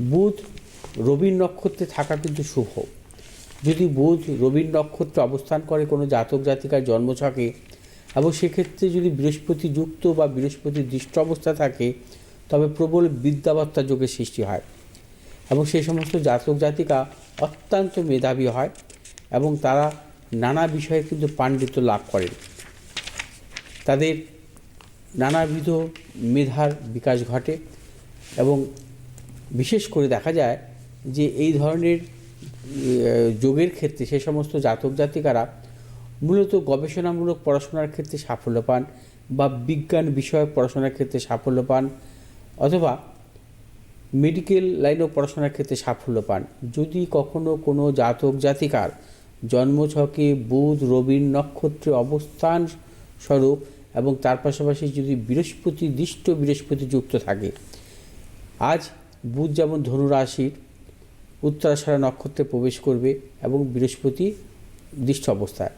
বুধ রবির নক্ষত্রে থাকা কিন্তু শুভ। যদি বুধ রবির নক্ষত্রে অবস্থান করে কোনো জাতক জাতিকার জন্ম জন্মছকে এবং সেক্ষেত্রে যদি বৃহস্পতি যুক্ত বা বৃহস্পতি দৃষ্ট অবস্থা থাকে, তবে প্রবল বিদ্যাবত্তা যোগের সৃষ্টি হয় এবং সেই সমস্ত জাতক জাতিকা অত্যন্ত মেধাবী হয় এবং তারা নানা বিষয়ে কিন্তু পাণ্ডিত্য লাভ করেন। তাদের নানাবিধ মেধার বিকাশ ঘটে এবং বিশেষ করে দেখা যায় যে এই ধরনের যোগের ক্ষেত্রে সে সমস্ত জাতক জাতিকারা মূলত গবেষণামূলক পড়াশোনার ক্ষেত্রে সাফল্য পান বা বিজ্ঞান বিষয়ক পড়াশোনার ক্ষেত্রে সাফল্য পান অথবা মেডিকেল লাইনেও পড়াশোনার ক্ষেত্রে সাফল্য পান। যদি কখনো কোনো জাতক জাতিকার জন্মছকে বুধ রবির নক্ষত্রে অবস্থান স্বরূপ এবং তার পাশাপাশি যদি বৃহস্পতি, দৃষ্ট বৃহস্পতি যুক্ত থাকে, আজ বুধ যেমন ধনুরাশির উত্তরাষাঢ়া নক্ষত্রে প্রবেশ করবে এবং বৃহস্পতি দৃষ্ট অবস্থায়।